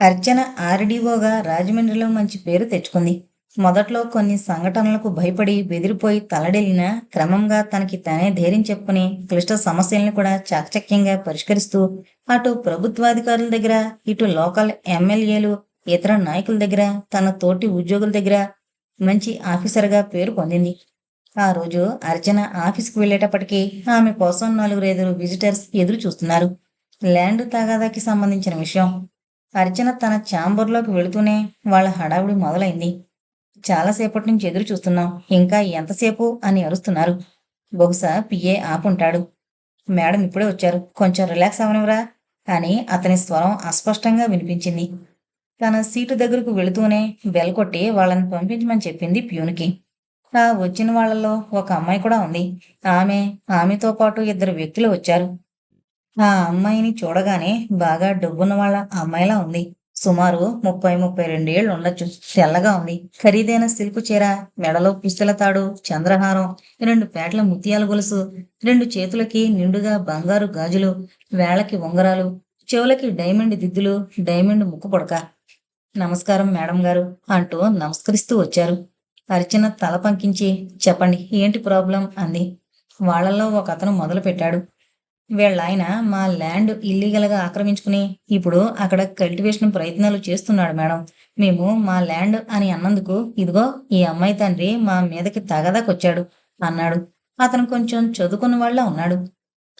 అర్చన ఆర్డీఓగా రాజమండ్రిలో మంచి పేరు తెచ్చుకుంది. మొదట్లో కొన్ని సంఘటనలకు భయపడి బెదిరిపోయి తలడెల్లిన క్రమంగా తనకి తనే ధైర్యం చెప్పుకుని క్లిష్ట సమస్యల్ని కూడా చాకచక్యంగా పరిష్కరిస్తూ అటు ప్రభుత్వాధికారుల దగ్గర ఇటు లోకల్ ఎమ్మెల్యేలు ఇతర నాయకుల దగ్గర తన తోటి ఉద్యోగుల దగ్గర మంచి ఆఫీసర్గా పేరు పొందింది. ఆ రోజు అర్చన ఆఫీస్కి వెళ్ళేటప్పటికీ ఆమె కోసం నలుగురు ఐదు విజిటర్స్ ఎదురు చూస్తున్నారు ల్యాండ్ తగాదాకి సంబంధించిన విషయం. అర్చన తన ఛాంబర్లోకి వెళుతూనే వాళ్ళ హడావుడి మొదలైంది. చాలాసేపటి నుంచి ఎదురు చూస్తున్నాం. ఇంకా ఎంతసేపు అని అరుస్తున్నారు. బహుశా పిఏ ఆపుంటాడు. మేడం ఇప్పుడే వచ్చారు. కొంచెం రిలాక్స్ అవనివరా అని అతని స్వరం అస్పష్టంగా వినిపించింది. తన సీటు దగ్గరకు వెళుతూనే బెల్ కొట్టి వాళ్ళని పంపించమని చెప్పింది ప్యూన్కి. ఆ వచ్చిన వాళ్ళలో ఒక అమ్మాయి కూడా ఉంది. ఆమె ఆమెతో పాటు ఇద్దరు వ్యక్తులు వచ్చారు. ఆ అమ్మాయిని చూడగానే బాగా డబ్బున్న వాళ్ళ అమ్మాయిలా ఉంది. సుమారు ముప్పై ముప్పై రెండేళ్ళు ఉండొచ్చు. తెల్లగా ఉంది. ఖరీదైన సిల్కు చీర మెడలో పుస్తల తాడు చంద్రహారం రెండు పేటల ముత్యాల గొలుసు రెండు చేతులకి నిండుగా బంగారు గాజులు వేళకి ఉంగరాలు చెవులకి డైమండ్ దిద్దులు డైమండ్ ముక్కు పొడక. నమస్కారం మేడం గారు అంటూ నమస్కరిస్తూ వచ్చారు. అర్చన తల పంకించి చెప్పండి ఏంటి ప్రాబ్లం? అంది. వాళ్ళల్లో ఒక అతను మొదలు పెట్టాడు వీళ్ళ ఆయన మా ల్యాండ్ ఇల్లీగల్గా ఆక్రమించుకుని ఇప్పుడు అక్కడ కల్టివేషన్ ప్రయత్నాలు చేస్తున్నాడు మేడం. మేము మా ల్యాండ్ అని అన్నందుకు ఇదిగో ఈ అమ్మాయి తండ్రి మా మీదకి తగదాకొచ్చాడు అన్నాడు. అతను కొంచెం చదువుకున్న వాళ్ళ ఉన్నాడు.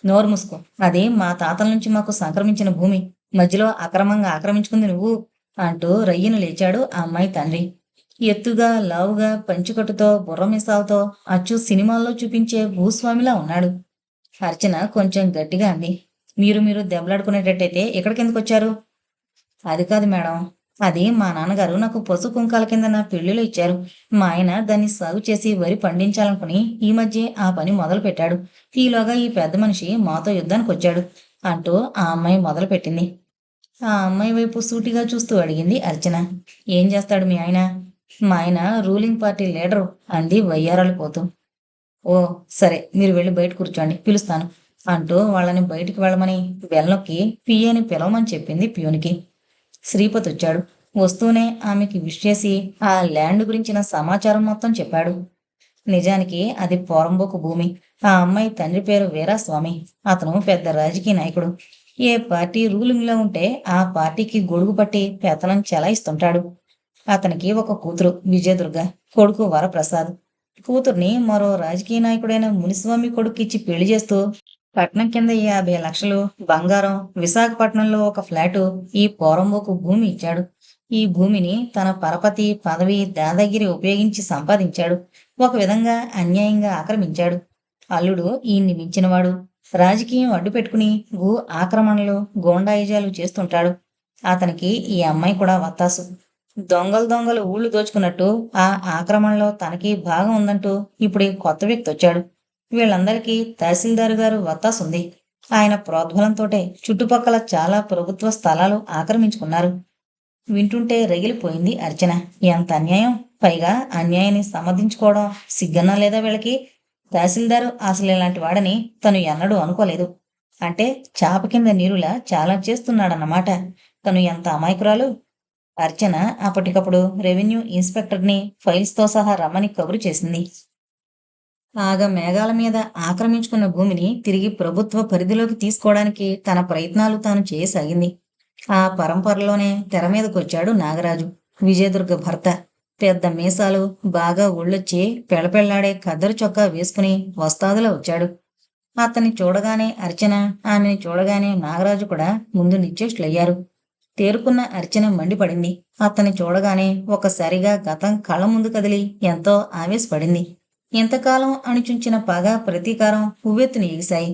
నోరు మూసుకో. అది మా తాతల నుంచి మాకు సంక్రమించిన భూమి. మధ్యలో అక్రమంగా ఆక్రమించుకుంది నువ్వు అంటూ రయ్యను లేచాడు ఆ అమ్మాయి తండ్రి. ఎత్తుగా లావుగా పంచుకట్టుతో బుర్రమిసాలతో అచ్చు సినిమాల్లో చూపించే భూస్వామిలా ఉన్నాడు. అర్చన కొంచెం గట్టిగా అంది. మీరు మీరు దెబ్బలాడుకునేటట్టయితే ఎక్కడికి ఎందుకు వచ్చారు? అది కాదు మేడం. అది మా నాన్నగారు నాకు పసుపు కుంకాల కింద నా పెళ్ళిలో ఇచ్చారు. మా ఆయన దాన్ని సాగు చేసి వరి పండించాలనుకుని ఈ మధ్య ఆ పని మొదలు పెట్టాడు ఈలోగా ఈ పెద్ద మనిషి మాతో యుద్ధానికి వచ్చాడు అంటూ ఆ అమ్మాయి మొదలు పెట్టింది ఆ అమ్మాయి వైపు సూటిగా చూస్తూ అడిగింది అర్చన. ఏం చేస్తాడు మీ ఆయన? మా ఆయన రూలింగ్ పార్టీ లీడరు అంది వయ్యారాలు పోతూ. ఓ సరే మీరు వెళ్ళి బయట కూర్చోండి పిలుస్తాను అంటూ వాళ్ళని బయటికి వెళ్ళమని వెళ్ళనొక్కి పియ్యని పిలవమని చెప్పింది ప్యూనికి. శ్రీపతి వచ్చాడు వస్తూనే ఆమెకి విష్ చేసి ఆ ల్యాండ్ గురించిన సమాచారం మొత్తం చెప్పాడు. నిజానికి అది పోరంబోకు భూమి ఆ అమ్మాయి తండ్రి పేరు వీరాస్వామి అతను పెద్ద రాజకీయ నాయకుడు. ఏ పార్టీ రూలింగ్లో ఉంటే ఆ పార్టీకి గొడుగు పట్టి పెత్తనం చెలాయిస్తుంటాడు. అతనికి ఒక కూతురు విజయదుర్గ కొడుకు వరప్రసాద్. కూతుర్ని మరో రాజకీయ నాయకుడైన మునిస్వామి కొడుకిచ్చి పెళ్ళి చేస్తూ పట్నం కింద యాభై లక్షలు బంగారం విశాఖపట్నంలో ఒక ఫ్లాటు ఈ పోరంబోకు భూమి ఇచ్చాడు. ఈ భూమిని తన పరపతి పదవి దాదాగిరి ఉపయోగించి సంపాదించాడు. ఒక విధంగా అన్యాయంగా ఆక్రమించాడు. అల్లుడు ఈయన్ని మించినవాడు. రాజకీయం అడ్డు పెట్టుకుని భూ ఆక్రమణలు గోండాయిజాలు చేస్తుంటాడు. అతనికి ఈ అమ్మాయి కూడా వత్తాసు. దొంగలు దొంగలు ఊళ్ళు దోచుకున్నట్టు ఆ ఆక్రమణలో తనకి భాగం ఉందంటూ ఇప్పుడు కొత్త వ్యక్తి వచ్చాడు. వీళ్ళందరికీ తహసీల్దార్ గారు వత్తాసుంది ఆయన ప్రోద్బలంతోటే చుట్టుపక్కల చాలా ప్రభుత్వ స్థలాలు ఆక్రమించుకున్నారు. వింటుంటే రగిలిపోయింది అర్చన. ఎంత అన్యాయం? పైగా అన్యాయాన్ని సమర్థించుకోవడం సిగ్గన్నా లేదా వీళ్ళకి? తహసీల్దారు అసలు ఇలాంటి వాడని తను ఎన్నడూ అనుకోలేదు. అంటే చాప కింద నీరులా చాలా చేస్తున్నాడన్నమాట. తను ఎంత అమాయకురాలు? అర్చన అప్పటికప్పుడు రెవెన్యూ ఇన్స్పెక్టర్ని ఫైల్స్తో సహా రమ్మని కబురు చేసింది. ఆగ మేఘాల మీద ఆక్రమించుకున్న భూమిని తిరిగి ప్రభుత్వ పరిధిలోకి తీసుకోవడానికి తన ప్రయత్నాలు తాను చేయసాగింది. ఆ పరంపరలోనే తెర మీదకొచ్చాడు నాగరాజు. విజయదుర్గ భర్త. పెద్ద మీసాలు బాగా ఒళ్ళొచ్చి పెళ్ళపెళ్ళాడే కద్దరు చొక్కా వేసుకుని వస్తాదులో వచ్చాడు. అతన్ని చూడగానే అర్చన ఆమెని చూడగానే నాగరాజు కూడా ముందు నిశ్చేష్లయ్యారు తేరుకున్న అర్చన మండిపడింది. అతన్ని చూడగానే ఒకసారిగా గతం కళ్ళ ముందు కదిలి ఎంతో ఆవేశపడింది. ఇంతకాలం అణిచుంచిన పగ ప్రతీకారం ఉవ్వెత్తును ఎగిశాయి.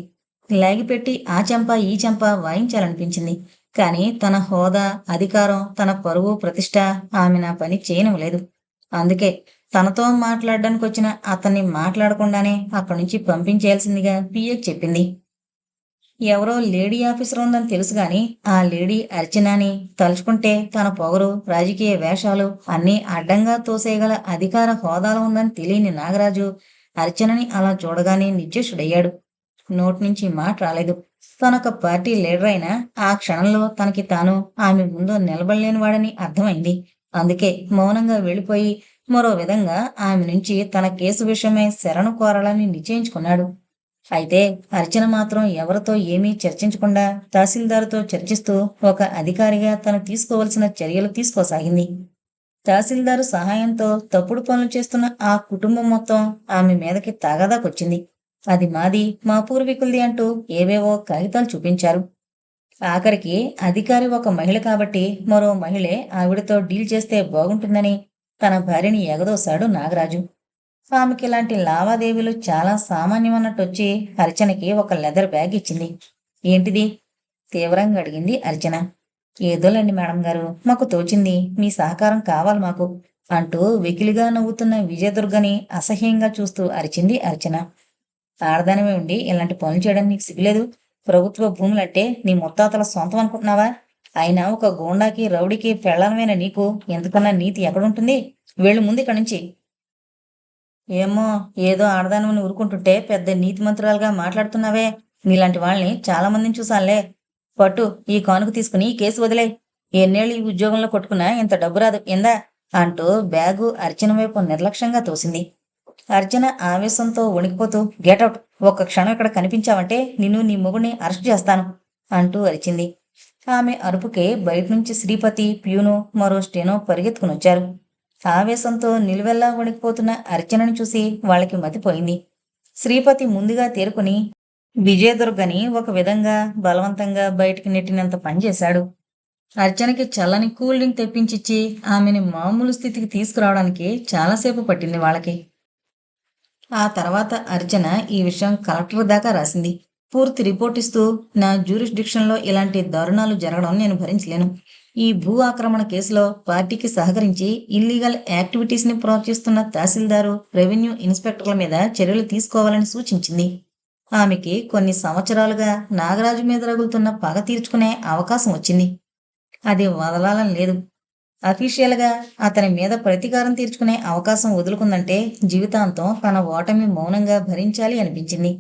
లాగిపెట్టి ఆ చెంప ఈ చెంప వాయించాలనిపించింది. కానీ తన హోదా అధికారం తన పరువు ప్రతిష్ట ఆమె నా పని చేయనివ్వలేదు. అందుకే తనతో మాట్లాడడానికి వచ్చిన అతన్ని మాట్లాడకుండానే అక్కడి నుంచి పంపించేయాల్సిందిగా పిఏకి చెప్పింది. ఎవరో లేడీ ఆఫీసర్ ఉందని తెలుసు గాని ఆ లేడీ అర్చనాని తలుచుకుంటే తన పొగరు రాజకీయ వేషాలు అన్నీ అడ్డంగా తోసేయగల అధికార హోదాలో ఉందని తెలియని నాగరాజు అర్చనని అలా చూడగానే నిత్యశుడయ్యాడు నోటి నుంచి మాట రాలేదు. తనొక పార్టీ లీడర్ అయినా ఆ క్షణంలో తనకి తాను ఆమె ముందు నిలబడలేని వాడని అర్థమైంది. అందుకే మౌనంగా వెళ్ళిపోయి మరో విధంగా ఆమె నుంచి తన కేసు విషయమై శరణు కోరాలని నిశ్చయించుకున్నాడు. అయితే అర్చన మాత్రం ఎవరితో ఏమీ చర్చించకుండా తహసీల్దార్తో చర్చిస్తూ ఒక అధికారిగా తను తీసుకోవలసిన చర్యలు తీసుకోసాగింది. తహసీల్దారు సహాయంతో తప్పుడు పనులు చేస్తున్న ఆ కుటుంబం మొత్తం ఆమె మీదకి తాగాదాకొచ్చింది. అది మాది మా పూర్వీకులది అంటూ ఏవేవో కాగితాలు చూపించారు. ఆఖరికి అధికారి ఒక మహిళ కాబట్టి మరో మహిళే ఆవిడతో డీల్ చేస్తే బాగుంటుందని తన భార్యని ఎగదోశాడు నాగరాజు. స్వామికి ఇలాంటి లావాదేవీలు చాలా సామాన్యం అన్నట్టు వచ్చి అర్చనకి ఒక లెదర్ బ్యాగ్ ఇచ్చింది. ఏంటిది? తీవ్రంగా అడిగింది అర్చన. ఏదోలేండి మేడం గారు మాకు తోచింది మీ సహకారం కావాలి మాకు అంటూ వెకిలిగా నవ్వుతున్న విజయదుర్గని అసహ్యంగా చూస్తూ అరిచింది అర్చన. ఆడదానమే ఉండి ఇలాంటి పనులు చేయడం నీకు సిగ్గులేదు? ప్రభుత్వ భూములంటే నీ ముత్తాతల సొంతం అనుకుంటున్నావా? అయినా ఒక గోండాకి రౌడీకి పెళ్ళనమైన నీకు? ఎంతకన్నా నీతి ఎక్కడుంటుంది? వెళ్ళు ముందు ఇక్కడి నుంచి. ఏమో ఏదో ఆడదానమని ఊరుకుంటుంటే పెద్ద నీతిమంతురాలుగా మాట్లాడుతున్నావే. నీలాంటి వాళ్ళని చాలా మందిని చూసానులే పట్టు ఈ కానుక తీసుకుని ఈ కేసు వదిలే ఎన్నేళ్ళు ఈ ఉద్యోగంలో కొట్టుకున్నా ఇంత డబ్బు రాదు. ఎందా? అంటూ బ్యాగు అర్చన వైపు నిర్లక్ష్యంగా తోసింది. అర్చన ఆవేశంతో వణికిపోతూ గెటౌట్ ఒక్క క్షణం ఇక్కడ కనిపించావంటే నిన్ను నీ మొగుడిని అరెస్ట్ చేస్తాను అంటూ అరిచింది. ఆమె అరుపుకే బయట నుంచి శ్రీపతి ప్యూను మరో స్టేనో పరిగెత్తుకుని వచ్చారు ఆవేశంతో నిలువెల్లా వణికిపోతున్న అర్చనను చూసి వాళ్ళకి మతిపోయింది. శ్రీపతి ముందుగా తేరుకుని విజయదుర్గని ఒక విధంగా బలవంతంగా బయటికి నెట్టినంత పనిచేశాడు అర్చనకి చల్లని కూల్ డ్రింక్ తెప్పించిచ్చి ఆమెని మామూలు స్థితికి తీసుకురావడానికి చాలాసేపు పట్టింది వాళ్ళకి. ఆ తర్వాత అర్చన ఈ విషయం కలెక్టర్ దాకా రాసింది. పూర్తి రిపోర్ట్ ఇస్తూ నా జ్యూరిస్డిక్షన్లో ఇలాంటి దారుణాలు జరగడం నేను భరించలేను. ఈ భూ ఆక్రమణ కేసులో పార్టీకి సహకరించి ఇల్లీగల్ యాక్టివిటీస్ని ప్రోత్సహిస్తున్న తహసీల్దారు రెవెన్యూ ఇన్స్పెక్టర్ల మీద చర్యలు తీసుకోవాలని సూచించింది. ఆమెకి కొన్ని సంవత్సరాలుగా నాగరాజు మీద రగులుతున్న పగ తీర్చుకునే అవకాశం వచ్చింది. అది వదలాలని లేదు. అఫీషియల్గా అతని మీద ప్రతీకారం తీర్చుకునే అవకాశం వదులుకుందంటే జీవితాంతం తన ఓటమి మౌనంగా భరించాలి అనిపించింది.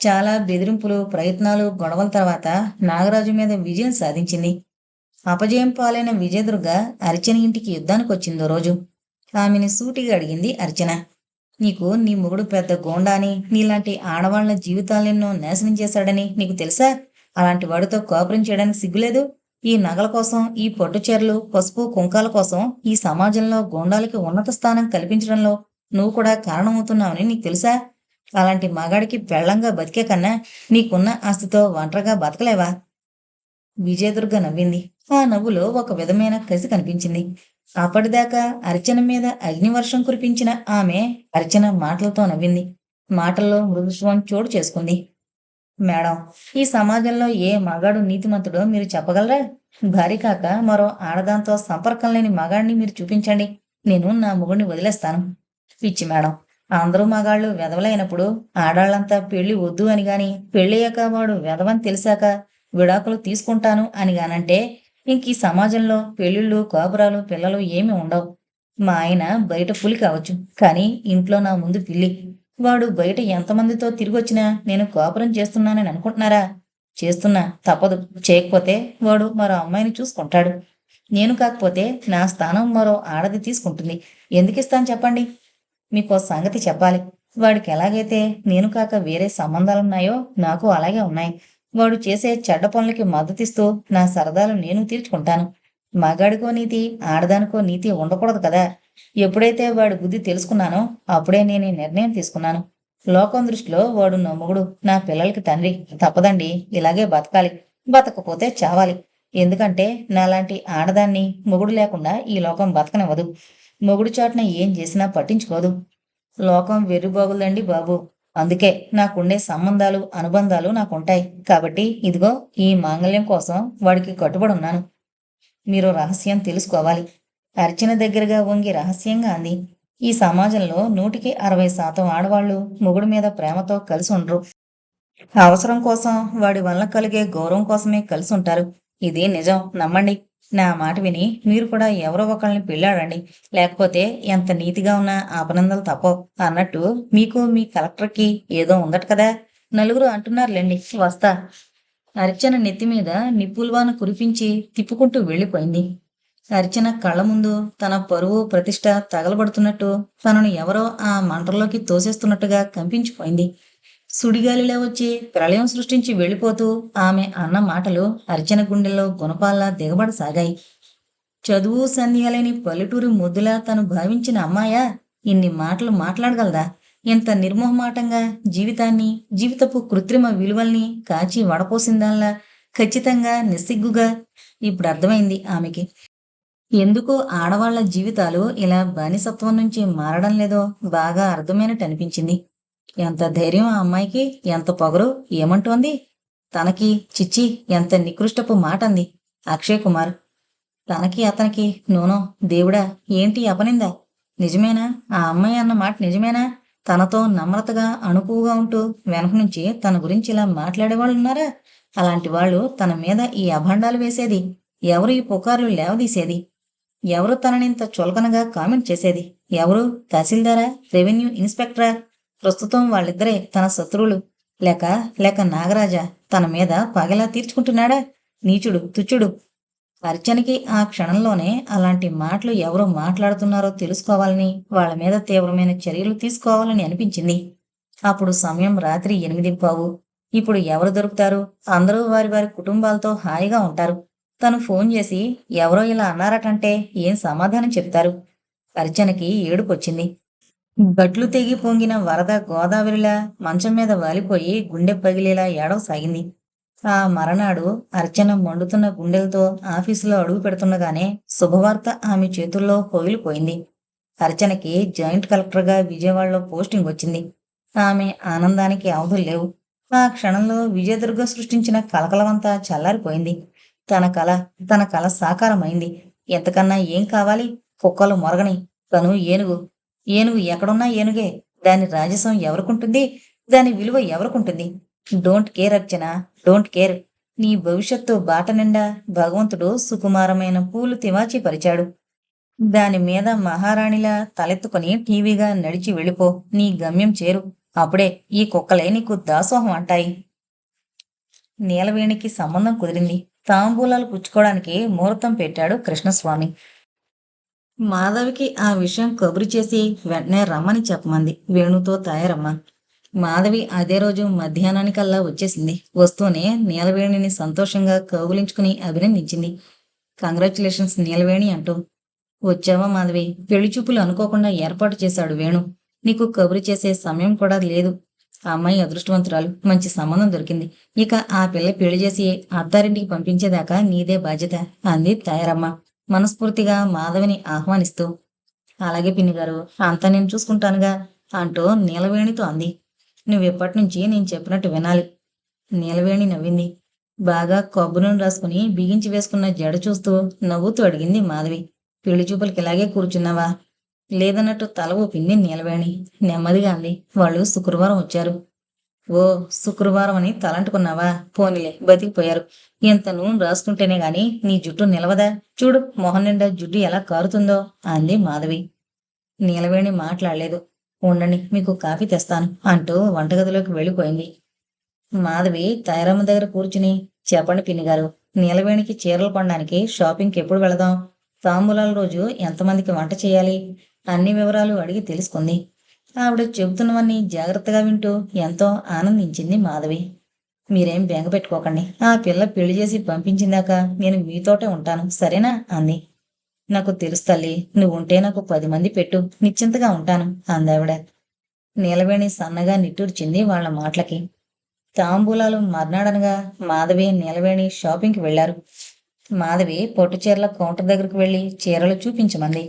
చాలా బెదిరింపులు ప్రయత్నాలు గొడవల తర్వాత నాగరాజు మీద విజయం సాధించింది. అపజయం పాలైన విజయదుర్గ అర్చన ఇంటికి యుద్ధానికి వచ్చిందో రోజు. ఆమెని సూటిగా అడిగింది అర్చన. నీకు నీ మొగుడు పెద్ద గోండాని నీలాంటి ఆడవాళ్ళ జీవితాలెన్నో నాశనం చేశాడని నీకు తెలుసా? అలాంటి వాడితో కోపరం చేయడానికి సిగ్గులేదు? ఈ నగల కోసం ఈ పట్టు చీరలు పసుపు కుంకాల కోసం ఈ సమాజంలో గోండాలకి ఉన్నత స్థానం కల్పించడంలో నువ్వు కూడా కారణమవుతున్నావని నీకు తెలుసా? అలాంటి మగాడికి పెళ్ళంగా బతికే కన్నా నీకున్న ఆస్తితో ఒంటరిగా బతకలేవా? విజయదుర్గ నవ్వింది. ఆ నవ్వులో ఒక విధమైన కసి కనిపించింది. అప్పటిదాకా అర్చన మీద అగ్నివర్షం కురిపించిన ఆమె అర్చన మాటలతో నవ్వింది. మాటల్లో మృదుస్వం చోటు చేసుకుంది. మేడం ఈ సమాజంలో ఏ మగాడు నీతిమంతుడో మీరు చెప్పగలరా? భార్య కాక మరో ఆడదాంతో సంపర్కం లేని మగాడిని మీరు చూపించండి. నేను నా మొగుడిని వదిలేస్తాను. పిచ్చి మేడం అందరూ మగాళ్ళు వెధవలైనప్పుడు ఆడాళ్ళంతా పెళ్ళి వద్దు అని గాని పెళ్ళయ్యాక వాడు వెధవని తెలిసాక విడాకులు తీసుకుంటాను అని గానంటే ఇంక ఈ సమాజంలో పెళ్ళిళ్ళు కాపురాలు పిల్లలు ఏమీ ఉండవు. మా ఆయన బయట పులి కావచ్చు కానీ ఇంట్లో నా ముందు పిల్లి. వాడు బయట ఎంతమందితో తిరిగొచ్చినా నేను కాపురం చేస్తున్నానని అనుకుంటున్నారా? చేస్తున్నా తప్పదు. చేయకపోతే వాడు మరో అమ్మాయిని చూసుకుంటాడు. నేను కాకపోతే నా స్థానం మరో ఆడది తీసుకుంటుంది. ఎందుకు ఇస్తాను చెప్పండి? మీకు సంగతి చెప్పాలి. వాడికి ఎలాగైతే నేను కాక వేరే సంబంధాలున్నాయో నాకు అలాగే ఉన్నాయి. వాడు చేసే చెడ్డ పనులకి మద్దతిస్తూ నా సరదాలు నేను తీర్చుకుంటాను. మగాడికో నీతి ఆడదానికో నీతి ఉండకూడదు కదా. ఎప్పుడైతే వాడి బుద్ధి తెలుసుకున్నానో అప్పుడే నేను ఈ నిర్ణయం తీసుకున్నాను. లోకం దృష్టిలో వాడు నా మొగుడు నా పిల్లలకి తండ్రి. తప్పదండి. ఇలాగే బతకాలి. బతకపోతే చావాలి. ఎందుకంటే నాలాంటి ఆడదాన్ని మొగుడు లేకుండా ఈ లోకం బతకనివ్వదు. మొగుడు చాటున ఏం చేసినా పట్టించుకోదు. లోకం వెర్రిబాగులండి బాబు. అందుకే నాకుండే సంబంధాలు అనుబంధాలు నాకుంటాయి. కాబట్టి ఇదిగో ఈ మాంగళ్యం కోసం వాడికి కట్టుబడి ఉన్నాను. మీరు రహస్యం తెలుసుకోవాలి. అర్చన దగ్గరగా వంగి రహస్యంగా అంది. ఈ సమాజంలో నూటికి అరవై శాతం ఆడవాళ్ళు మొగుడు మీద ప్రేమతో కలిసి ఉండరు. అవసరం కోసం వాడి వల్ల కలిగే గౌరవం కోసమే కలిసి ఉంటారు. ఇది నిజం. నమ్మండి. నా మాట విని మీరు కూడా ఎవరో ఒకళ్ళని పెళ్ళాడండి లేకపోతే ఎంత నీతిగా ఉన్నా అభినందనలు తప్పవు అన్నట్టు మీకు మీ కలెక్టర్కి ఏదో ఉందట కదా. నలుగురు అంటున్నారులేండి వస్తా. అర్చన నెత్తి మీద నిప్పుల్వాను కురిపించి తిప్పుకుంటూ వెళ్ళిపోయింది. అర్చన కళ్ళ ముందు తన పరువు ప్రతిష్ట తగలబడుతున్నట్టు తనను ఎవరో ఆ మంటల్లోకి తోసేస్తున్నట్టుగా కంపించిపోయింది. సుడిగాలిలో వచ్చి ప్రళయం సృష్టించి వెళ్ళిపోతూ ఆమె అన్న మాటలు అర్చన గుండెల్లో గుణపాల్లా దిగబడసాగాయి. చదువు సంధ్యాలేని పల్లెటూరి ముద్దులా తను భావించిన అమ్మాయా? ఇన్ని మాటలు మాట్లాడగలదా? ఇంత నిర్మోహమాటంగా జీవితాన్ని జీవితపు కృత్రిమ విలువల్ని కాచి వడపోసిందాల్లా ఖచ్చితంగా నిస్సిగ్గుగా ఇప్పుడు అర్థమైంది ఆమెకి. ఎందుకో ఆడవాళ్ళ జీవితాలు ఇలా బానిసత్వం నుంచి మారడం లేదో బాగా అర్థమైనట్టు అనిపించింది ఎంత ధైర్యం ఆ అమ్మాయికి ఎంత పొగరు ఏమంటోంది? తనకి చిచ్చి ఎంత నికృష్టపు మాట అంది అక్షయ్ కుమార్. తనకి అతనికి నూనో దేవుడా ఏంటి అపనిందా? నిజమేనా? ఆ అమ్మాయి అన్న మాట నిజమేనా? తనతో నమ్రతగా అణుకువగా ఉంటూ వెనక నుంచి తన గురించి ఇలా మాట్లాడేవాళ్ళు ఉన్నారా? అలాంటి వాళ్ళు తన మీద ఈ అభండాలు వేసేది. ఎవరు ఈ పుకార్లు లేవదీసేది? ఎవరు తననింత చులకనగా కామెంట్ చేసేది? ఎవరు తహసీల్దారా? రెవెన్యూ ఇన్స్పెక్టరా? ప్రస్తుతం వాళ్ళిద్దరే తన శత్రువులు. లేక లేక నాగరాజ తన మీద పగలా తీర్చుకుంటున్నాడా? నీచుడు తుచ్చుడు. అర్చనకి ఆ క్షణంలోనే అలాంటి మాటలు ఎవరు మాట్లాడుతున్నారో తెలుసుకోవాలని వాళ్ళ మీద తీవ్రమైన చర్యలు తీసుకోవాలని అనిపించింది. అప్పుడు సమయం రాత్రి ఎనిమిది పావు. ఇప్పుడు ఎవరు దొరుకుతారు? అందరూ వారి వారి కుటుంబాలతో హాయిగా ఉంటారు. తను ఫోన్ చేసి ఎవరో ఇలా అన్నారటంటే ఏం సమాధానం చెప్తారు? అర్చనకి ఏడుపొచ్చింది. గట్లు తెగి పొంగిన వరద గోదావరిలా మంచం మీద వాలిపోయి గుండె పగిలేలా ఏడవసాగింది. ఆ మరనాడు అర్చన మండుతున్న గుండెలతో ఆఫీసులో అడుగు పెడుతుండగానే శుభవార్త ఆమె చేతుల్లో పొగిలిపోయింది అర్చనకి జాయింట్ కలెక్టర్గా విజయవాడలో పోస్టింగ్ వచ్చింది. ఆమె ఆనందానికి అవధులు లేవు. ఆ క్షణంలో విజయదుర్గ సృష్టించిన కలకలవంతా చల్లారిపోయింది. తన కళ తన కళ సాకారమైంది. ఎంతకన్నా ఏం కావాలి? కుక్కలు మొరగని తను ఏనుగు. ఏనుగు ఎక్కడున్నా ఏనుగే. దాని రాజసం ఎవరికుంటుంది? దాని విలువ ఎవరికుంటుంది? Don't care Archana. Don't care. నీ భవిష్యత్తు బాట నిండా భగవంతుడు సుకుమారమైన పూలు తివాచి పరిచాడు. దాని మీద మహారాణిలా తలెత్తుకుని టీవీగా నడిచి వెళ్ళిపో. నీ గమ్యం చేరు. అప్పుడే ఈ కుక్కలే నీకు దాసోహం అంటాయి. నీలవేణికి సంబంధం కుదిరింది. తాంబూలాలు పుచ్చుకోవడానికి ముహూర్తం పెట్టాడు కృష్ణస్వామి. మాధవికి ఆ విషయం కబురు చేసి వెంటనే రమ్మని చెప్పమంది. వేణుతో తయారమ్మా. మాధవి అదే రోజు మధ్యాహ్నానికల్లా వచ్చేసింది. వస్తూనే నీలవేణిని సంతోషంగా కౌగులించుకుని అభినందించింది. కంగ్రాచులేషన్స్ నీలవేణి అంటూ. వచ్చావా మాధవి? పెళ్ళి చూపులు అనుకోకుండా ఏర్పాటు చేశాడు వేణు. నీకు కబురు చేసే సమయం కూడా లేదు. ఆ అమ్మాయి అదృష్టవంతురాలు. మంచి సంబంధం దొరికింది. ఇక ఆ పిల్ల పెళ్ళి చేసి అత్తారింటికి పంపించేదాకా నీదే బాధ్యత అంది తయారమ్మా. మనస్ఫూర్తిగా మాధవిని ఆహ్వానిస్తూ అలాగే పిన్ని గారు అంతా నేను చూసుకుంటానుగా అంటూ నీలవేణితో అంది. నువ్వెప్పటి నుంచి నేను చెప్పినట్టు వినాలి. నీలవేణి నవ్వింది. బాగా కొబ్బరిని రాసుకుని బిగించి వేసుకున్న జడ చూస్తూ నవ్వుతూ అడిగింది మాధవి. పెళ్ళి చూపులకి ఇలాగే కూర్చున్నావా? లేదన్నట్టు తల ఊపింది నీలవేణి. నెమ్మదిగా అంది. వాళ్ళు శుక్రవారం వచ్చారు. ఓ శుక్రవారం అని తలంటుకున్నావా? పోనీలే బతికిపోయారు. ఎంత నూనె రాసుకుంటేనే గాని నీ జుట్టు నిలవదా? చూడు మొహం నిండా జుట్టు ఎలా కారుతుందో అంది మాధవి. నీలవేణి మాట్లాడలేదు. ఉండండి మీకు కాఫీ తెస్తాను అంటూ వంటగదిలోకి వెళ్ళిపోయింది. మాధవి తైరమ్మ దగ్గర కూర్చుని చెప్పండి పిన్ని గారు నీలవేణికి చీరలు కొనడానికి షాపింగ్కి ఎప్పుడు వెళదాం? తాంబూలాల రోజు ఎంతమందికి వంట చేయాలి? అన్ని వివరాలు అడిగి తెలుసుకుంది. ఆవిడ చెబుతున్నవన్నీ జాగ్రత్తగా వింటూ ఎంతో ఆనందించింది మాధవి. మీరేం బెంగ పెట్టుకోకండి. ఆ పిల్ల పెళ్ళి చేసి పంపించిందాక నేను మీతోటే ఉంటాను సరేనా అంది. నాకు తెలుసు తల్లి నువ్వు ఉంటే నాకు పది మంది పెట్టు నిశ్చింతగా ఉంటాను అందావిడ నీలవేణి సన్నగా నిట్టూర్చింది వాళ్ళ మాటలకి. తాంబూలాలు మర్నాడనగా మాధవి నీలవేణి షాపింగ్కి వెళ్ళారు మాధవి పొట్టు చీరల కౌంటర్ దగ్గరకు వెళ్ళి చీరలు చూపించమంది.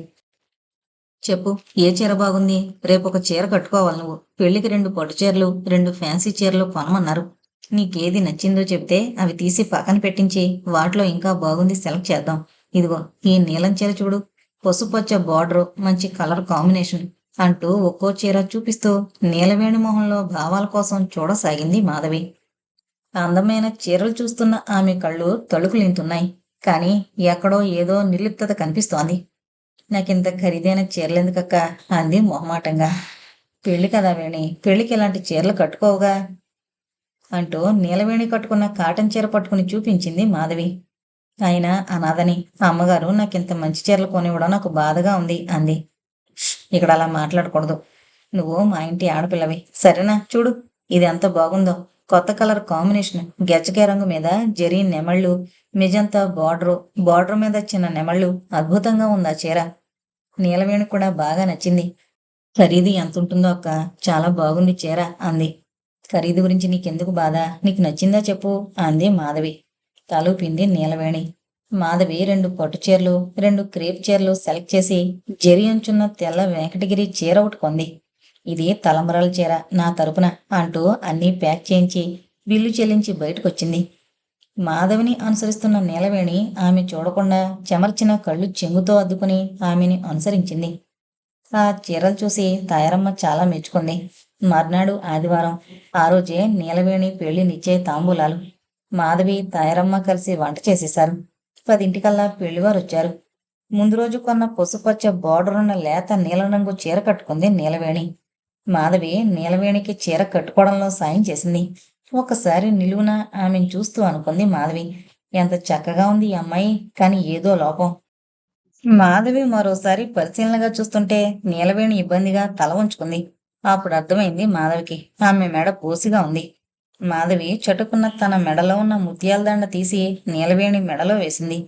చెప్పు ఏ చీర బాగుంది? రేపు ఒక చీర కట్టుకోవాలి నువ్వు. పెళ్ళికి రెండు పట్టు చీరలు రెండు ఫ్యాన్సీ చీరలు కొనమన్నారు. నీకేది నచ్చిందో చెప్తే అవి తీసి పక్కన పెట్టించి వాటిలో ఇంకా బాగుంది సెలెక్ట్ చేద్దాం. ఇదిగో ఈ నీలం చీర చూడు. పసుపచ్చ బార్డర్ మంచి కలర్ కాంబినేషన్ అంటూ ఒక్కో చీర చూపిస్తూ నీలవేణి మొహంలో భావాల కోసం చూడసాగింది మాధవి. అందమైన చీరలు చూస్తున్న ఆమె కళ్ళు తలుకులింతున్నాయి కానీ ఎక్కడో ఏదో నిర్లిప్తత కనిపిస్తోంది. నాకింత ఖరీదైన చీరలు ఎందుకక్క అంది మొహమాటంగా. పెళ్ళి కదా వేణి పెళ్ళికి ఇలాంటి చీరలు కట్టుకోవుగా? అంటూ నీలవేణి కట్టుకున్న కాటన్ చీర పట్టుకుని చూపించింది మాధవి. ఆయన అనాథని అమ్మగారు నాకింత మంచి చీరలు కొనివ్వడం నాకు బాధగా ఉంది అంది. ఇక్కడ అలా మాట్లాడకూడదు. నువ్వు మా ఇంటి ఆడపిల్లవి. సరేనా? చూడు ఇది ఎంత బాగుందో. కొత్త కలర్ కాంబినేషన్. గెచ్చకే రంగు మీద జరీ నెమళ్ళు మిజంతా బార్డరు బార్డర్ మీద చిన్న నెమళ్ళు. అద్భుతంగా ఉంది ఆ చీర. నీలవేణి కూడా బాగా నచ్చింది. ఖరీదు ఎంత ఉంటుందో అక్క చాలా బాగుంది చీర అంది. ఖరీదు గురించి నీకెందుకు బాధ? నీకు నచ్చిందా చెప్పు అంది మాధవి. తలూపింది నీలవేణి. మాధవి రెండు పట్టు చీరలు రెండు క్రేప్ చీరలు సెలెక్ట్ చేసి జరి అంచున్న తెల్ల వెంకటగిరి చీర ఒకటి కొంది. ఇది తలంబరాల చీర నా తరపున అంటూ అన్నీ ప్యాక్ చేయించి బిల్లు చెల్లించి బయటకొచ్చింది. మాధవిని అనుసరిస్తున్న నీలవేణి ఆమె చూడకుండా చెమర్చిన కళ్ళు చెంగుతో అద్దుకుని ఆమెని అనుసరించింది. ఆ చీరలు చూసి తాయారమ్మ చాలా మెచ్చుకుంది. మర్నాడు ఆదివారం ఆ రోజే నీలవేణి పెళ్ళి నిచ్చే తాంబూలాలు. మాధవి తాయారమ్మ కలిసి వంట చేసేశారు. పదింటికల్లా పెళ్ళివారు వచ్చారు ముందు రోజు కొన్న పసుపచ్చ బార్డర్ ఉన్న లేత నీలం రంగు చీర కట్టుకుంది నీలవేణి. మాధవి నీలవేణికి చీర కట్టుకోవడంలో సాయం చేసింది. ఒకసారి నిలువున ఆమెను చూస్తూ అనుకుంది మాధవి. ఎంత చక్కగా ఉంది ఈ అమ్మాయి కానీ ఏదో లోపం. మాధవి మరోసారి పరిశీలనగా చూస్తుంటే నీలవేణి ఇబ్బందిగా తల ఉంచుకుంది అప్పుడు అర్థమైంది మాధవికి ఆమె మెడ పూసిగా ఉంది. మాధవి చటుకున్న తన మెడలో ఉన్న ముత్యాల దండ తీసి నీలవేణి మెడలో వేసింది.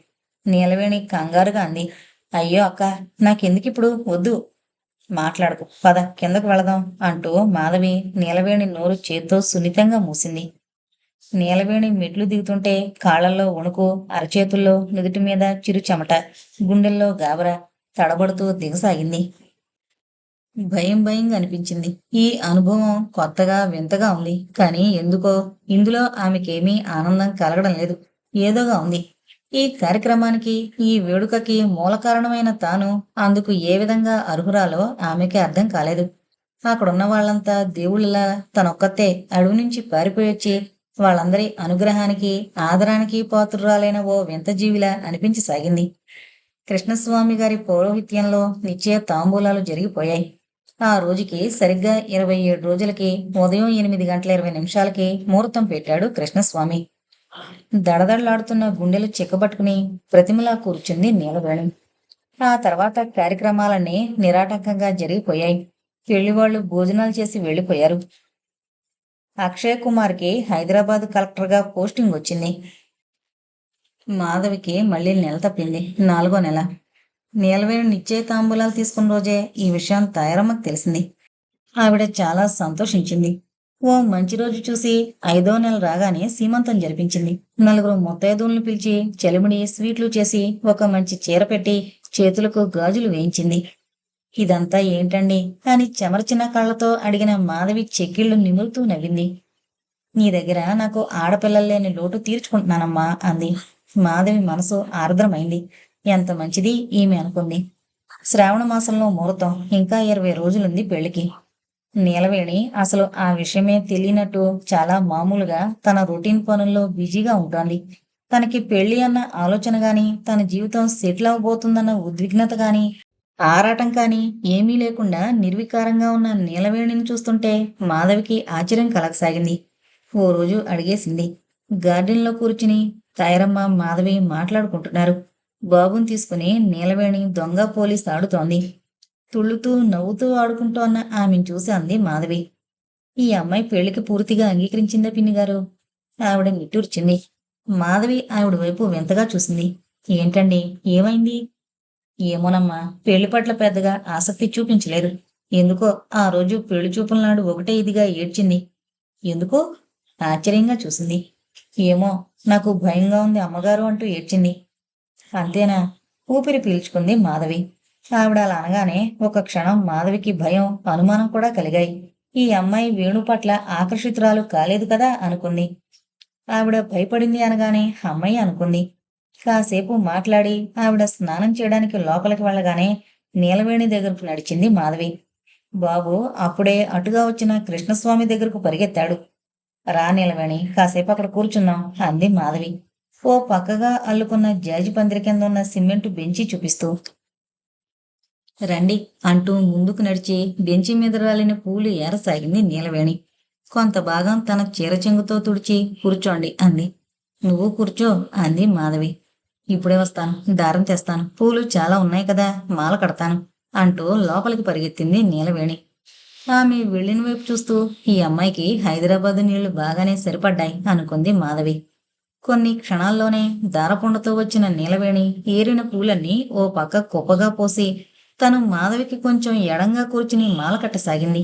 నీలవేణి కంగారుగా అంది అయ్యో అక్క నాకెందుకిప్పుడు? వద్దు మాట్లాడకు. పద కిందకు వెళదాం అంటూ మాధవి నీలవేణి నోరు చేత్తో సున్నితంగా మూసింది. నీలవేణి మెట్లు దిగుతుంటే కాళ్ళల్లో వణుకు అరచేతుల్లో నుదుటి మీద చిరు చెమట గుండెల్లో గాబరా తడబడుతూ దిగసాగింది భయం భయంగా అనిపించింది. ఈ అనుభవం కొత్తగా వింతగా ఉంది. కానీ ఎందుకో ఇందులో ఆమెకేమీ ఆనందం కలగడం లేదు. ఏదోగా ఉంది. ఈ కార్యక్రమానికి ఈ వేడుకకి మూల కారణమైన తాను అందుకు ఏ విధంగా అర్హురాలో ఆమెకి అర్థం కాలేదు. అక్కడున్న వాళ్ళంతా దేవుళ్ళలా తనొక్కతే అడవి నుంచి పారిపోయొచ్చి వాళ్ళందరి అనుగ్రహానికి ఆదరానికి పాత్రురాలైన ఓ వింత జీవిలా అనిపించసాగింది. కృష్ణస్వామి గారి పౌరోహిత్యంలో నిశ్చయ తాంబూలాలు జరిగిపోయాయి. ఆ రోజుకి సరిగ్గా ఇరవై ఏడు రోజులకి ఉదయం ఎనిమిది గంటల ఇరవై నిమిషాలకి ముహూర్తం పెట్టాడు కృష్ణస్వామి. దడదడలాడుతున్న గుండెలు చిక్కబట్టుకుని ప్రతిమలా కూర్చుంది నీలవేళం ఆ తర్వాత కార్యక్రమాలన్నీ నిరాటంకంగా జరిగిపోయాయి. పెళ్ళివాళ్ళు భోజనాలు చేసి వెళ్ళిపోయారు అక్షయ్ కుమార్కి హైదరాబాద్ కలెక్టర్గా పోస్టింగ్ వచ్చింది. మాధవికి మళ్ళీ నెల తప్పింది నాలుగో నెల. నీలవేణి నిశ్చయ తాంబూలాలు తీసుకున్న రోజే ఈ విషయం తాయారమ్మకు తెలిసింది. ఆవిడ చాలా సంతోషించింది. ఓ మంచి రోజు చూసి ఐదో నెల రాగానే సీమంతం జరిపించింది. నలుగురు ముత్తైదువులను పిలిచి చెలిమిడి స్వీట్లు చేసి ఒక మంచి చీర పెట్టి చేతులకు గాజులు వేయించింది. ఇదంతా ఏంటండి? అని చెమర్చిన కళ్ళతో అడిగిన మాధవి చెక్కిళ్ళు నిమురుతూ నవ్వింది. నీ దగ్గర నాకు ఆడపిల్లలు లేని లోటు తీర్చుకుంటున్నానమ్మా అంది. మాధవి మనసు ఆర్ద్రమైంది. ఎంత మంచిది ఈమె అనుకుంది. శ్రావణ మాసంలో ముహూర్తం ఇంకా ఇరవై రోజులుంది పెళ్ళికి నీలవేణి అసలు ఆ విషయమే తెలియనట్టు చాలా మామూలుగా తన రొటీన్ పనుల్లో బిజీగా ఉంటుంది తనకి పెళ్ళి అన్న ఆలోచన గాని తన జీవితం సెటిల్ అవబోతుందన్న ఉద్విగ్నత గాని ఆరాటం కాని ఏమీ లేకుండా నిర్వికారంగా ఉన్న నీలవేణిని చూస్తుంటే మాధవికి ఆశ్చర్యం కలగసాగింది. ఓ రోజు అడిగేసింది గార్డెన్లో కూర్చుని తైరమ్మ మాధవి మాట్లాడుకుంటున్నారు. బాబుని తీసుకుని నీలవేణి దొంగ పోలీస్ ఆడుతోంది. తుళ్ళుతూ నవ్వుతూ ఆడుకుంటూ అన్న ఆమెను చూసి అంది మాధవి. ఈ అమ్మాయి పెళ్ళికి పూర్తిగా అంగీకరించిందా పిన్ని గారు ఆవిడ నిట్టూర్చింది. మాధవి ఆవిడ వైపు వింతగా చూసింది. ఏంటండి? ఏమైంది? ఏమోనమ్మా పెళ్ళి పట్ల పెద్దగా ఆసక్తి చూపించలేదు. ఎందుకో ఆ రోజు పెళ్ళి చూపుల నాడు ఒకటే ఇదిగా ఏడ్చింది. ఎందుకో? ఆశ్చర్యంగా చూసింది. ఏమో నాకు భయంగా ఉంది అమ్మగారు అంటూ ఏడ్చింది. అంతేనా? ఊపిరి పీల్చుకుంది మాధవి. ఆవిడ అలా అనగానే ఒక క్షణం మాధవికి భయం అనుమానం కూడా కలిగాయి. ఈ అమ్మాయి వేణు పట్ల ఆకర్షితురాలు కాలేదు కదా అనుకుంది. ఆవిడ భయపడింది అనగానే అమ్మాయి అనుకుంది. కాసేపు మాట్లాడి ఆవిడ స్నానం చేయడానికి లోపలికి వెళ్ళగానే నీలవేణి దగ్గరకు నడిచింది మాధవి. బాబు అప్పుడే అటుగా వచ్చిన కృష్ణస్వామి దగ్గరకు పరిగెత్తాడు. రా నీలవేణి కాసేపు అక్కడ కూర్చున్నాం అంది మాధవి. ఓ పక్కగా అల్లుకున్న జాజి పందిరి కింద ఉన్న సిమెంటు బెంచి చూపిస్తూ. రండి అంటూ ముందుకు నడిచి బెంచి మీద రాలిన పూలు ఏరసాగింది నీలవేణి. కొంత భాగం తన చీర చెంగుతో తుడిచి కూర్చోండి అంది. నువ్వు కూర్చో అంది మాధవి. ఇప్పుడే వస్తాను దారం తెస్తాను పూలు చాలా ఉన్నాయి కదా మాల కడతాను అంటూ లోపలికి పరిగెత్తింది నీలవేణి. ఆమె వెళ్ళిన వైపు చూస్తూ ఈ అమ్మాయికి హైదరాబాద్ నీళ్ళు బాగానే సరిపడ్డాయి అనుకుంది మాధవి. కొన్ని క్షణాల్లోనే దారపుండతో వచ్చిన నీలవేణి ఏరిన పూలన్నీ ఓ పక్క కుప్పగా పోసి తను మాధవికి కొంచెం ఎడంగా కూర్చుని మాల కట్టసాగింది.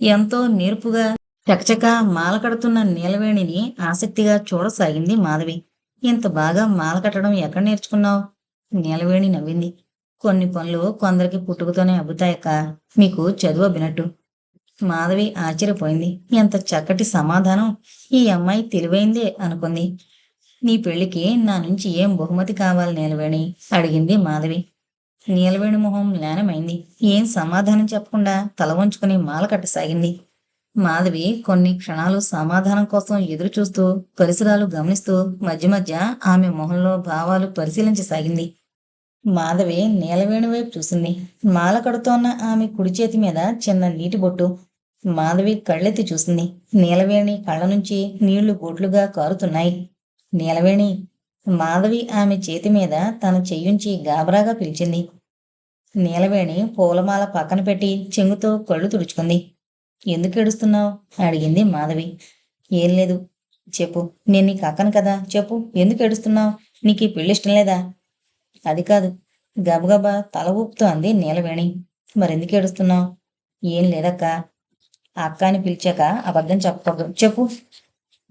ఎంతో నేర్పుగా చకచక మాల కడుతున్న నీలవేణిని ఆసక్తిగా చూడసాగింది మాధవి. ఇంత బాగా మాల కట్టడం ఎక్కడ నేర్చుకున్నావు? నీలవేణి నవ్వింది. కొన్ని పనులు కొందరికి పుట్టుకతోనే అబ్బుతాయక్క. మీకు చదువు అబ్బినట్టు. మాధవి ఆశ్చర్యపోయింది. ఎంత చక్కటి సమాధానం. ఈ అమ్మాయి తెలివైందే అనుకుంది. నీ పెళ్ళికి నా నుంచి ఏం బహుమతి కావాలి నీలవేణి? అడిగింది మాధవి. నీలవేణి మొహం మ్లానమైంది ఏం సమాధానం చెప్పకుండా తల వంచుకుని మాల కట్టసాగింది. మాధవి కొన్ని క్షణాలు సమాధానం కోసం ఎదురు చూస్తూ పరిసరాలు గమనిస్తూ మధ్య మధ్య ఆమె మొహంలో భావాలు పరిశీలించసాగింది. మాధవి నీలవేణి వైపు చూసింది. మాల కడుతోన్న ఆమె కుడి చేతి మీద చిన్న నీటి బొట్టు. మాధవి కళ్ళెత్తి చూసింది. నీలవేణి కళ్ళ నుంచి నీళ్ళు బొట్లుగా కారుతున్నాయి. నీలవేణి మాధవి ఆమె చేతి మీద తన చెయ్యుంచి గాబరాగా పిలిచింది. నీలవేణి పూలమాల పక్కన పెట్టి చెంగుతో కళ్ళు తుడుచుకుంది. ఎందుకు ఏడుస్తున్నావు? అడిగింది మాధవి. ఏం లేదు. చెప్పు. నేను నీకు అక్కను కదా. చెప్పు. ఎందుకు ఏడుస్తున్నావు? నీకు ఈ పెళ్ళి ఇష్టం లేదా? అది కాదు. గబగబా తల ఊపుతూ అంది నీలవేణి. మరెందుకు ఏడుస్తున్నావు? ఏం లేదక్క. అక్క అని పిలిచాక అబద్ధం చెప్పకూడదు. చెప్పు.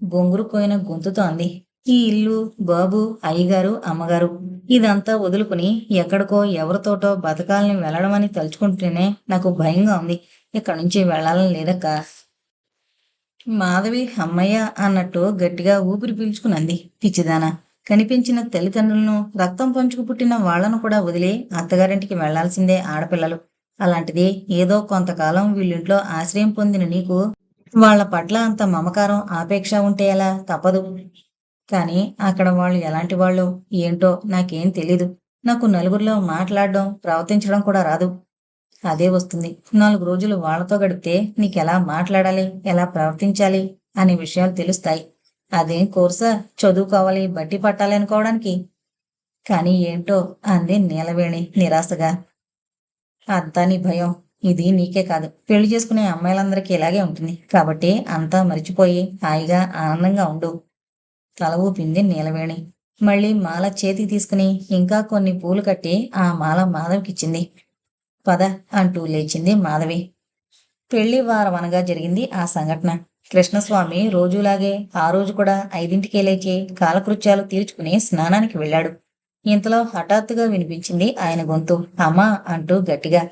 గొంగురు పోయిన గొంతుతో అంది. ఈ ఇల్లు బాబు అయ్యగారు అమ్మగారు ఇదంతా వదులుకుని ఎక్కడికో ఎవరితోటో బతకాలని వెళ్ళడమని తలుచుకుంటేనే నాకు భయంగా ఉంది. ఇక్కడి నుంచి వెళ్ళాలని లేదక్క. మాధవి అమ్మయ్య అన్నట్టు గట్టిగా ఊపిరి పీల్చుకునంది పిచ్చిదానా. కనిపించిన తల్లిదండ్రులను రక్తం పంచుకు పుట్టిన వాళ్ళను కూడా వదిలి అత్తగారింటికి వెళ్ళాల్సిందే ఆడపిల్లలు. అలాంటిది ఏదో కొంతకాలం వీళ్ళింట్లో ఆశ్రయం పొందిన నీకు వాళ్ళ పట్ల అంత మమకారం ఆపేక్ష ఉంటే ఎలా తప్పదు. కానీ అక్కడ వాళ్ళు ఎలాంటి వాళ్ళు ఏంటో నాకేం తెలీదు. నాకు నలుగురిలో మాట్లాడడం ప్రవర్తించడం కూడా రాదు. అదే వస్తుంది. నాలుగు రోజులు వాళ్ళతో గడిపితే నీకెలా మాట్లాడాలి ఎలా ప్రవర్తించాలి అనే విషయాలు తెలుస్తాయి. అదేం కోర్సా? చదువుకోవాలి బట్టి పట్టాలి అనుకోవడానికి. కానీ ఏంటో అంది నీలవేణి నిరాశగా. అంతా నీ భయం. ఇది నీకే కాదు. పెళ్ళి చేసుకునే అమ్మాయిలందరికీ ఇలాగే ఉంటుంది. కాబట్టి అంతా మర్చిపోయి హాయిగా ఆనందంగా ఉండు. తల ఊపింది నీలవేణి. మళ్ళీ మాల చేతికి తీసుకుని ఇంకా కొన్ని పూలు కట్టి ఆ మాల మాధవికిచ్చింది. పద అంటూ లేచింది మాధవి. పెళ్ళి వారం అనగా జరిగింది ఆ సంఘటన. కృష్ణస్వామి రోజులాగే ఆ రోజు కూడా ఐదింటికే లేచి కాలకృత్యాలు తీర్చుకుని స్నానానికి వెళ్ళాడు. ఇంతలో హఠాత్తుగా వినిపించింది ఆయన గొంతు. అమ్మా అంటూ గట్టిగా.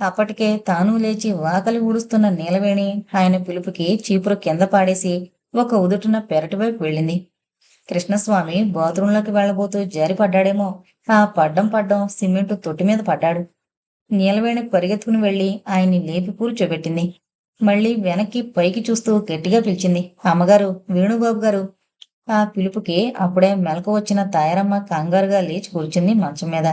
అప్పటికే తాను లేచి వాకలి ఊడుస్తున్న నీలవేణి ఆయన పిలుపుకి చీపురు కింద పాడేసి ఒక ఉదుటున పెరటి వైపు వెళ్ళింది. కృష్ణస్వామి బాత్రూంలోకి వెళ్ళబోతూ జారిపడ్డాడేమో. ఆ పడ్డం పడ్డం సిమెంటు తొట్టి మీద పడ్డాడు. నీలవేణి పరిగెత్తుకుని వెళ్ళి ఆయన్ని లేపి కూర్చోబెట్టింది. మళ్ళీ వెనక్కి పైకి చూస్తూ గట్టిగా పిలిచింది అమ్మగారు వేణుబాబు గారు. ఆ పిలుపుకి అప్పుడే మెలకు వచ్చిన తాయారమ్మ కంగారుగా లేచి కూర్చుంది మంచం మీద.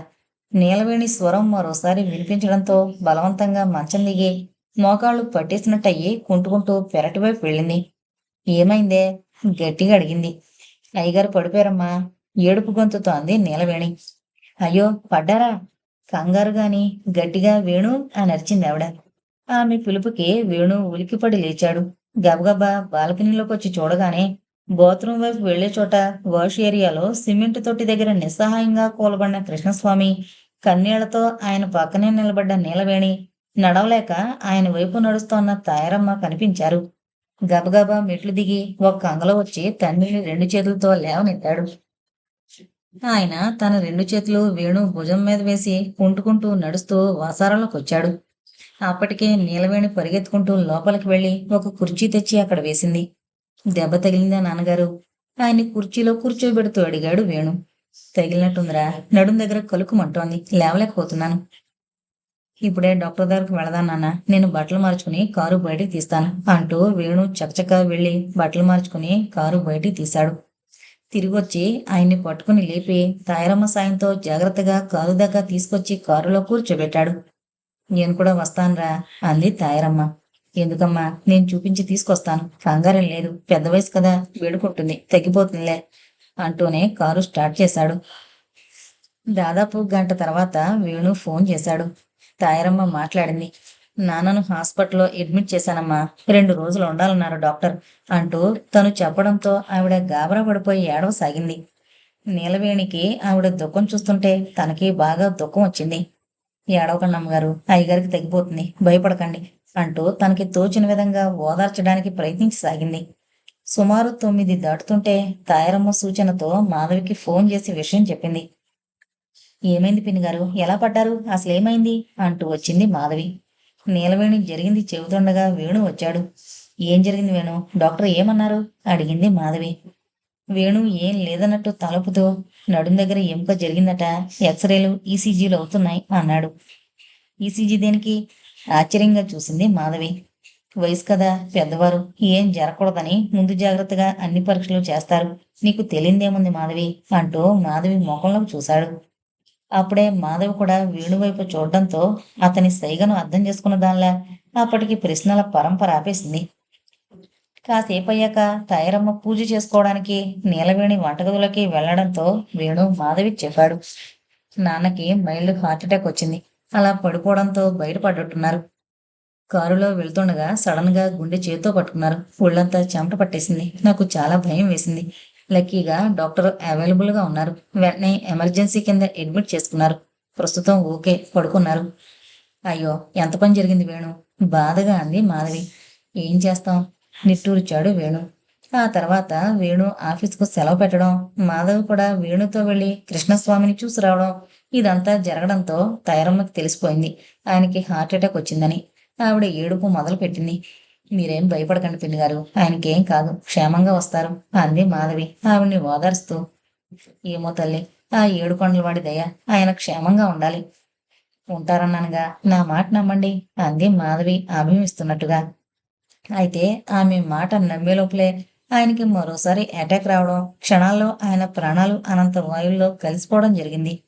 నీలవేణి స్వరం మరోసారి వినిపించడంతో బలవంతంగా మంచం దిగి మోకాళ్ళు పట్టేసినట్టయి కుంటుకుంటూ పెరటివైపు వెళ్ళింది. ఏమైందే? గట్టిగా అడిగింది. అయ్యగారు పడిపోయారమ్మా. ఏడుపు గొంతుతో అంది నీలవేణి. అయ్యో పడ్డారా? కంగారు గాని గట్టిగా వేణు అని అరిచింది ఆవిడ. ఆమె పిలుపుకి వేణు ఉలికిపడి లేచాడు. గబగబా బాల్కనీలోకి వచ్చి చూడగానే బాత్రూమ్ వైపు వెళ్ళే చోట వాష్ ఏరియాలో సిమెంట్ తొట్టి దగ్గర నిస్సహాయంగా కూలబడిన కృష్ణస్వామి కన్నీళ్ళతో ఆయన పక్కనే నిలబడ్డ నీలవేణి నడవలేక ఆయన వైపు నడుస్తోన్న తాయారమ్మ కనిపించారు. గబగబా మెట్లు దిగి ఒక అంగలో వచ్చి తండ్రిని రెండు చేతులతో లేవనెత్తాడు. ఆయన తన రెండు చేతులు వేణు భుజం మీద వేసి కుంటుకుంటూ నడుస్తూ వాసారంలోకి వచ్చాడు అప్పటికే నీలవేణి పరిగెత్తుకుంటూ లోపలికి వెళ్ళి ఒక కుర్చీ తెచ్చి అక్కడ వేసింది. దెబ్బ తగిలిందా నాన్నగారు? ఆయన్ని కుర్చీలో కూర్చోబెడుతూ అడిగాడు వేణు. తగిలినట్టుందిరా నడుం దగ్గర కలుకుమంటోంది లేవలేకపోతున్నాను. ఇప్పుడే డాక్టర్ దగ్గరకు వెళదాం నాన్న. నేను బట్టలు మార్చుకుని కారు బయటికి తీస్తాను అంటూ వేణు చకచక వెళ్ళి బట్టలు మార్చుకుని కారు బయటికి తీశాడు. తిరిగొచ్చి ఆయన్ని పట్టుకుని లేపి తాయరమ్మ సాయంతో జాగ్రత్తగా కారు దగ్గర తీసుకొచ్చి కారులో కూర్చోబెట్టాడు. నేను కూడా వస్తానురా అంది తాయరమ్మ ఎందుకమ్మా? నేను చూపించి తీసుకొస్తాను. కంగారం లేదు. పెద్ద వయసు కదా వేడుకుంటుంది. తగ్గిపోతుందిలే అంటూనే కారు స్టార్ట్ చేశాడు. దాదాపు గంట తర్వాత వేణు ఫోన్ చేశాడు. తాయారమ్మ మాట్లాడింది. నాన్నను హాస్పిటల్లో అడ్మిట్ చేశానమ్మా. రెండు రోజులు ఉండాలన్నారు డాక్టర్ అంటూ తను చెప్పడంతో ఆవిడ గాబరా పడిపోయి ఏడవసాగింది నీలవేణికి ఆవిడ దుఃఖం చూస్తుంటే తనకి బాగా దుఃఖం వచ్చింది. ఏడవకండి అమ్మగారు అయ్యగారికి తగ్గిపోతుంది భయపడకండి అంటూ తనకి తోచిన విధంగా ఓదార్చడానికి ప్రయత్నించసాగింది. సుమారు తొమ్మిది దాటుతుంటే తాయరమ్మ సూచనతో మాధవికి ఫోన్ చేసి విషయం చెప్పింది. ఏమైంది పిన్ని గారు ఎలా పడ్డారు? అసలు ఏమైంది అంటూ వచ్చింది మాధవి. నీలవేణి జరిగింది చెబుతుండగా వేణు వచ్చాడు. ఏం జరిగింది వేణు? డాక్టర్ ఏమన్నారు? అడిగింది మాధవి. వేణు ఏం లేదన్నట్టు తలుపుతో నడుం దగ్గర ఎముక జరిగిందట. ఎక్స్రేలు ఈసీజీలు అవుతున్నాయి అన్నాడు. ఈసీజీ దేనికి? ఆశ్చర్యంగా చూసింది మాధవి. వయసు కదా పెద్దవారు. ఏం జరగకూడదని ముందు జాగ్రత్తగా అన్ని పరీక్షలు చేస్తారు. నీకు తెలియదేముంది మాధవి? అంటూ మాధవి ముఖంలోకి చూశాడు. అప్పుడే మాధవి కూడా వేణువైపు చూడడంతో అతని సైగను అర్థం చేసుకున్న దానిలా అప్పటికి ప్రశ్నల పరంపర ఆపేసింది. కాసేపు అయ్యాక తయారమ్మ పూజ చేసుకోవడానికి నీలవేణి వంటగదులకి వెళ్ళడంతో వేణు మాధవి చెప్పాడు. నాన్నకి మైల్డ్ హార్ట్ అటాక్ వచ్చింది. అలా పడిపోవడంతో బయటపడ్డట్టున్నారు. కారులో వెళ్తుండగా సడన్గా గుండె చేతితో పట్టుకున్నారు. ఒళ్ళంతా చెమట పట్టేసింది. నాకు చాలా భయం వేసింది. లక్కీగా డాక్టర్ అవైలబుల్గా ఉన్నారు. వెంటనే ఎమర్జెన్సీ కింద అడ్మిట్ చేసుకున్నారు. ప్రస్తుతం ఓకే పడుకున్నారు. అయ్యో ఎంత పని జరిగింది వేణు? బాధగా అంది మాధవి. ఏం చేస్తాం? నిట్టూరిచాడు వేణు. ఆ తర్వాత వేణు ఆఫీస్కు సెలవు పెట్టడం మాధవ్ కూడా వేణుతో వెళ్ళి కృష్ణస్వామిని చూసి రావడం ఇదంతా జరగడంతో తైరమ్మకి తెలిసిపోయింది. ఆయనకి హార్ట్ అటాక్ వచ్చిందని. ఆవిడ ఏడుపు మొదలు పెట్టింది మీరేం భయపడకండి పిన్ని గారు ఆయనకేం కాదు. క్షేమంగా వస్తారు. అంది మాధవి. ఆవిడ్ని ఓదార్స్తూ. ఏమో తల్లి ఆ ఏడు కొండల వాడి దయ. ఆయన క్షేమంగా ఉండాలి. ఉంటారన్నానుగా. నా మాట నమ్మండి అంది మాధవి అభిమిస్తున్నట్టుగా. అయితే ఆమె మాట నమ్మే లోపలే ఆయనకి మరోసారి అటాక్ రావడం క్షణాల్లో ఆయన ప్రాణాలు అనంత వాయుల్లో కలిసిపోవడం జరిగింది.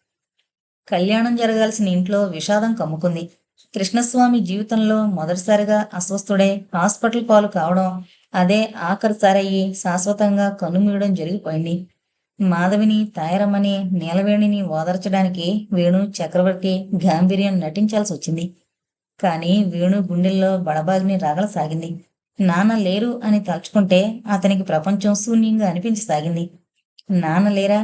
కళ్యాణం జరగాల్సిన ఇంట్లో విషాదం కమ్ముకుంది. కృష్ణస్వామి జీవితంలో మొదటిసారిగా అస్వస్థుడై హాస్పిటల్ పాలు కావడం అదే ఆఖరిసారయ్యి శాశ్వతంగా కన్నుమూయడం జరిగిపోయింది. మాధవిని తాయరమ్మని నీలవేణిని ఓదార్చడానికి వేణు చక్రవర్తి గాంభీర్యం నటించాల్సి వచ్చింది. కానీ వేణు గుండెల్లో బడబాగ్ని రాగలసాగింది. నాన్న లేరు అని తలుచుకుంటే అతనికి ప్రపంచం శూన్యంగా అనిపించసాగింది. నాన్న లేరా?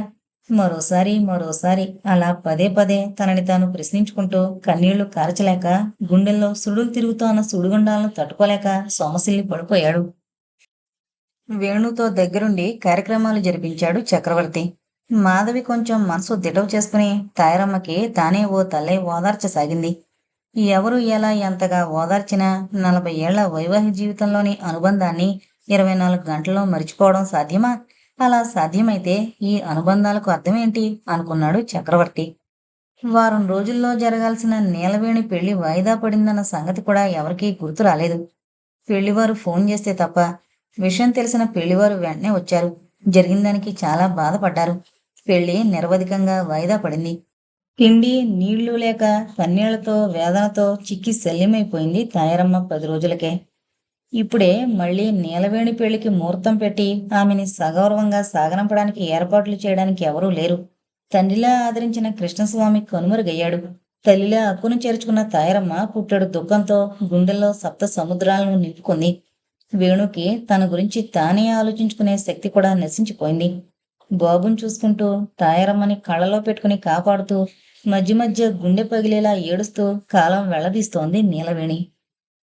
మరోసారి మరోసారి అలా పదే పదే తనని తాను ప్రశ్నించుకుంటూ కన్నీళ్ళు కారచలేక గుండెల్లో సుడులు తిరుగుతోన్న సుడిగుండాలను తట్టుకోలేక సొమసిల్లి పడిపోయాడు. వేణుతో దగ్గరుండి కార్యక్రమాలు జరిపించాడు చక్రవర్తి. మాధవి కొంచెం మనసు దిటవు చేసుకుని తాయరమ్మకి తానే ఓ తల్లే ఓదార్చసాగింది ఎవరు ఎలా ఎంతగా ఓదార్చినా నలభై ఏళ్ళ వైవాహిక జీవితంలోని అనుబంధాన్ని ఇరవై నాలుగు గంటల్లో మరిచిపోవడం సాధ్యమా? అలా సాధ్యమైతే ఈ అనుబంధాలకు అర్థమేంటి? అనుకున్నాడు చక్రవర్తి. వారం రోజుల్లో జరగాల్సిన నీలవేణి పెళ్ళి వాయిదా పడిందన్న సంగతి కూడా ఎవరికీ గుర్తు రాలేదు. పెళ్ళివారు ఫోన్ చేస్తే తప్ప విషయం తెలిసిన పెళ్ళివారు వెంటనే వచ్చారు. జరిగిన దానికి చాలా బాధపడ్డారు. పెళ్ళి నిరవధికంగా వాయిదా పడింది. తిండి నీళ్ళు లేక కన్నీళ్ళతో వేదనతో చిక్కి శల్యమైపోయింది తాయారమ్మ పది రోజులకే. ఇప్పుడే మళ్ళీ నీలవేణి పెళ్ళికి ముహూర్తం పెట్టి ఆమెని సగౌరవంగా సాగనంపడానికి ఏర్పాట్లు చేయడానికి ఎవరూ లేరు. తండ్రిలా ఆదరించిన కృష్ణస్వామి కనుమరుగయ్యాడు. తల్లిలా అక్కును చేర్చుకున్న తాయరమ్మ పుట్టడు దుఃఖంతో గుండెల్లో సప్త సముద్రాలను నింపుకుంది. వేణుకి తన గురించి తానే ఆలోచించుకునే శక్తి కూడా నశించిపోయింది. బాబుని చూసుకుంటూ తాయరమ్మని కళ్ళలో పెట్టుకుని కాపాడుతూ మధ్య మధ్య గుండె పగిలేలా ఏడుస్తూ కాలం వెళ్ళదీస్తోంది నీలవేణి.